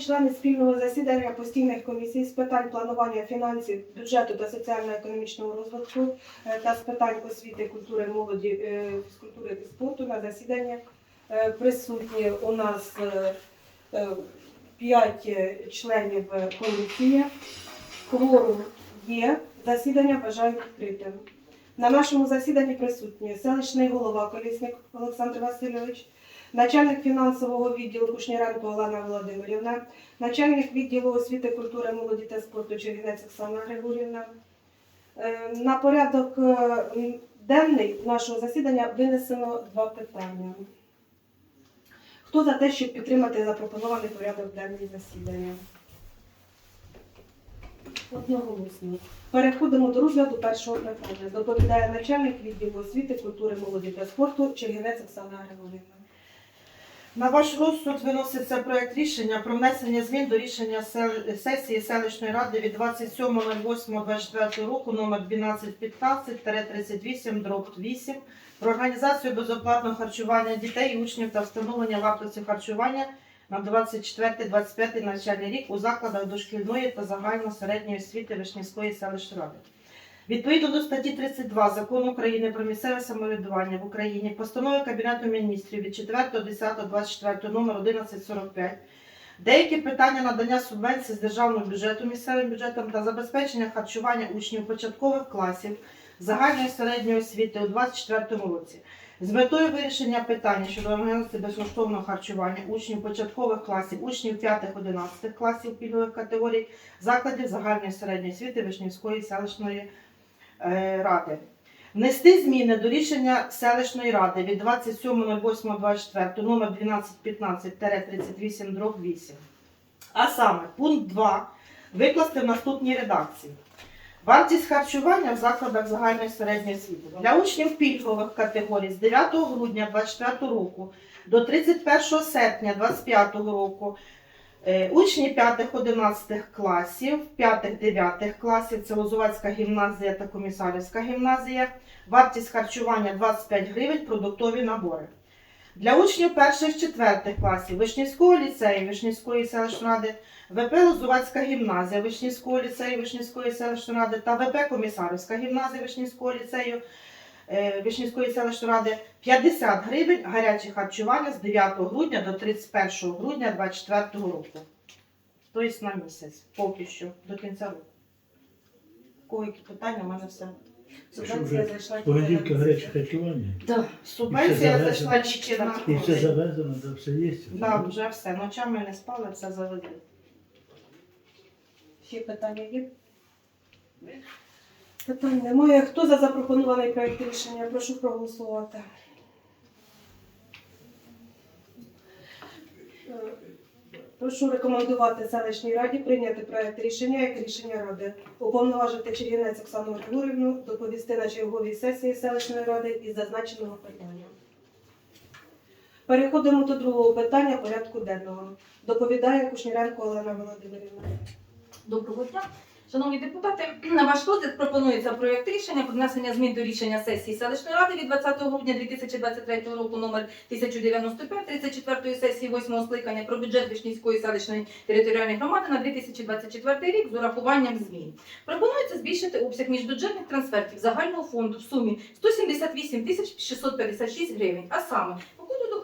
Шановні члени спільного засідання постійних комісій з питань планування фінансів, бюджету та соціально-економічного розвитку е, та з питань освіти, культури, молоді, е, фізкультури і спорту на засіданні е, присутні у нас е, е, п'ять е, членів е, комісії. Кворум є. Засідання бажаю відкритим. На нашому засіданні присутні селищний голова Колісник Олександр Васильович, начальник фінансового відділу Кушніренко Олена Володимирівна, начальник відділу освіти, культури, молоді та спорту Чернівець Оксана Григорівна. Е, На порядок е, денний нашого засідання винесено два питання. Хто за те, щоб підтримати запропонований порядок денний засідання? Одноголосно. Переходимо до розгляду першого питання. Доповідає начальник відділу освіти, культури, молоді та спорту Чернівець Оксана Григорівна. На ваш розсуд виноситься проект рішення про внесення змін до рішення сесії селищної ради від 27.08.24 року номер 1215-38 дроб 8 про організацію безоплатного харчування дітей учнів та встановлення вартості харчування на 24-25 навчальний рік у закладах дошкільної та загально-середньої освіти Вишнівської селищної ради. Відповідно до статті 32 Закону України про місцеве самоврядування в Україні, постанови Кабінету міністрів від 4.10.24 номер 1145, деякі питання надання субвенцій з державного бюджету місцевим бюджетом та забезпечення харчування учнів початкових класів загальної середньої освіти у 2024 році. З метою вирішення питання щодо організації безкоштовного харчування учнів початкових класів, учнів 5-11 класів пільгових категорій, закладів загальної середньої освіти Вишнівської селищної ради. Внести зміни до рішення селищної ради від 27.08.24 номер 1215-38-8. А саме пункт 2 викласти в наступній редакції. Вартість харчування в закладах загальної середньої освіти для учнів пільгових категорій з 9 грудня 2024 року до 31 серпня 2025 року Е, Учні 5-11 класів, 5-9 класів, це Лозувацька гімназія та Комісарівська гімназія. Вартість харчування 25 гривень, продуктові набори. Для учнів 1-4 класів Вишнівського ліцею Вишнівської селищної ВП Лозувацька гімназія Вишнівського ліцею Вишнівської селищної ради та ВП Комісарівська гімназія Вишнівського ліцею е, Вишнівської селищної ради 50 гривень гаряче харчування з 9 грудня до 31 грудня 2024 року. Тобто на місяць, поки що, до кінця року. В Кого які питання, у мене все. Субвенція зайшла Понеділка гаряче харчування. Да. Субвенція зайшла тільки на І все завезено, да, все є. Да, вже все. Ночами не спали, все завезли. Ще питання є? Питань немає. Хто за запропонований проект рішення? Прошу проголосувати. Е, Прошу рекомендувати селищній раді прийняти проект рішення як рішення ради. Уповноважити Чернівець Оксану Григорівну доповісти на черговій сесії селищної ради із зазначеного питання. Переходимо до другого питання порядку денного. Доповідає Кушніренко Олена Володимирівна. Доброго дня. Шановні депутати, на ваш розгляд пропонується проєкт рішення про внесення змін до рішення сесії селищної ради від 20 грудня 2023 року номер 1095 34 сесії 8 скликання про бюджет Вишнівської селищної територіальної громади на 2024 рік з урахуванням змін. Пропонується збільшити обсяг міжбюджетних трансфертів загального фонду в сумі 178 тисяч 656 гривень, а саме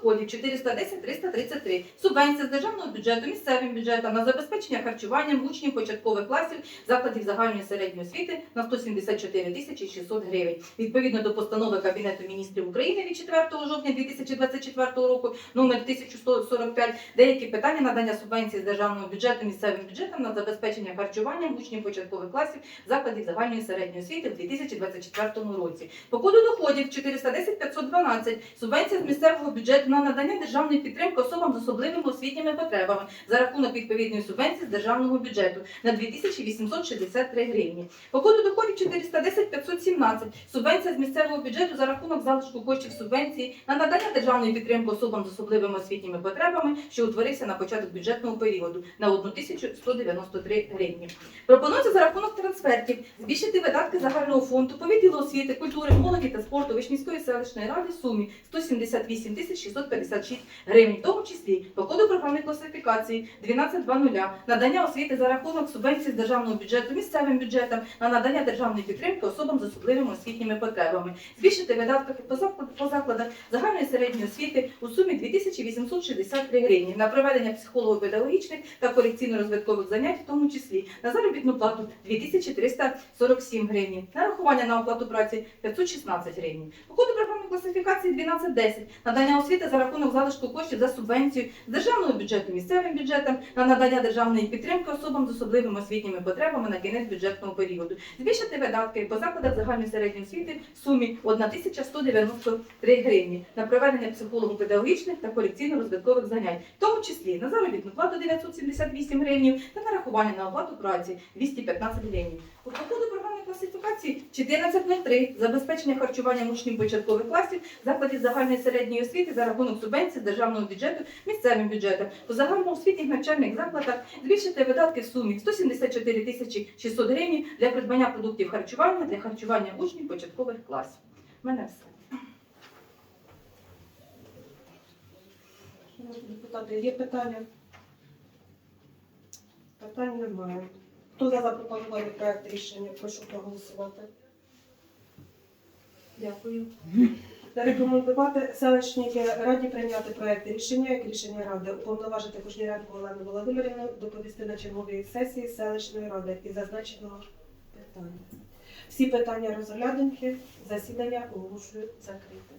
доходів 410 333, субвенція з державного бюджету місцевим бюджетам на забезпечення харчуванням учнів початкових класів закладів загальної середньої освіти на 174 тисячі 600 гривень. Відповідно до постанови Кабінету міністрів України від 4 жовтня 2024 року номер 1145 деякі питання надання субвенції з державного бюджету місцевим бюджетам на забезпечення харчуванням учнів початкових класів закладів загальної середньої освіти в 2024 році. По коду доходів 410 512 субвенція з місцевого бюджету на надання державної підтримки особам з особливими освітніми потребами за рахунок відповідної субвенції з державного бюджету на 2863 гривні. По коду доходів 410 517 субвенція з місцевого бюджету за рахунок залишку коштів субвенції на надання державної підтримки особам з особливими освітніми потребами, що утворився на початок бюджетного періоду на 1193 гривні. Пропонується за рахунок трансфертів збільшити видатки загального фонду по освіти, культури, молоді та спорту Вишнівської селищної ради в сумі 178 тисяч 600 956 гривень, в тому числі по коду програми класифікації 12.00 надання освіти за рахунок субвенцій з державного бюджету місцевим бюджетам на надання державної підтримки особам з особливими освітніми потребами, збільшити видатки по закладах, загальної середньої освіти у сумі 2863 гривні. На проведення психолого-педагогічних та корекційно-розвиткових занять, в тому числі на заробітну плату 2347 гривень, нарахування на оплату праці 516 гривень. По коду програми класифікації 1210 надання освіти за рахунок залишку коштів за субвенцію державного бюджету місцевим бюджетам на надання державної підтримки особам з особливими освітніми потребами на кінець бюджетного періоду. Збільшити видатки по закладах загальної середньої освіти в сумі 1193 гривні на проведення психолого-педагогічних та корекційно-розвиткових занять, в тому числі на заробітну плату 978 гривень та нарахування на оплату праці 215 гривень. По ходу програми класифікації 14.03 забезпечення харчуванням учнів початкових класів закладів загальної середньої освіти за рахунок субвенцій з державного бюджету місцевим бюджетом. По загальноосвітніх навчальних закладах збільшити видатки в сумі 174 тисячі 600 гривень для придбання продуктів харчування для харчування учнів початкових класів. У мене все. Депутати, є питання? Питань немає. Хто за запропонований проект рішення? Прошу проголосувати. Дякую. Рекомендувати селищній раді прийняти проект рішення, як рішення ради, уповноважити Кушніренко Олену Володимирівну доповісти на черговій сесії селищної ради і зазначеного питання. Всі питання розглянуті, засідання оголошую закритим.